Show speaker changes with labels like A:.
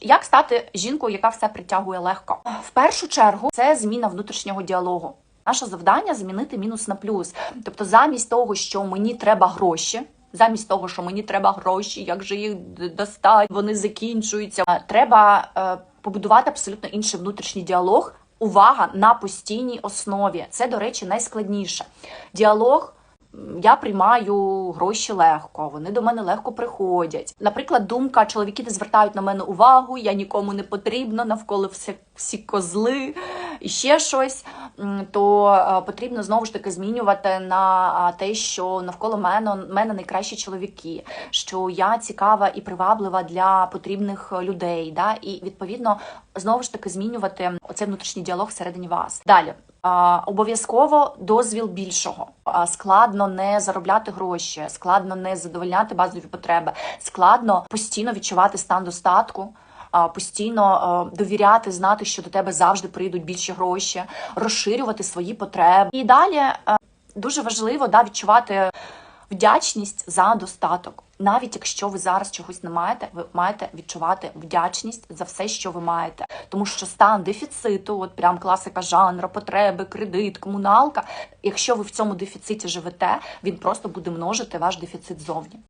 A: Як стати жінкою, яка все притягує легко? В першу чергу це зміна внутрішнього діалогу. Наше завдання змінити мінус на плюс. Тобто, замість того, що мені треба гроші. Замість того, що мені треба гроші, як же їх достати, вони закінчуються. Е, Треба е, побудувати абсолютно інший внутрішній діалог. Увага на постійній основі. Це, до речі, найскладніше. Діалог я приймаю гроші легко, вони до мене легко приходять. Наприклад, думка, чоловіки не звертають на мене увагу, я нікому не потрібна, навколо всі, всі козли і ще щось. То е, потрібно знову ж таки змінювати на те, що навколо мене, мене найкращі чоловіки, що я цікава і приваблива для потрібних людей. Да? І відповідно знову ж таки змінювати оцей внутрішній діалог всередині вас. Далі. Обов'язково дозвіл більшого. Складно не заробляти гроші, складно не задовольняти базові потреби, складно постійно відчувати стан достатку. Постійно довіряти, знати, що до тебе завжди прийдуть більші гроші, розширювати свої потреби. І далі е, дуже важливо да, відчувати вдячність за достаток. Навіть якщо ви зараз чогось не маєте, ви маєте відчувати вдячність за все, що ви маєте. Тому що стан дефіциту, от прям класика жанру, потреби, кредит, комуналка. Якщо ви в цьому дефіциті живете, він просто буде множити ваш дефіцит зовні.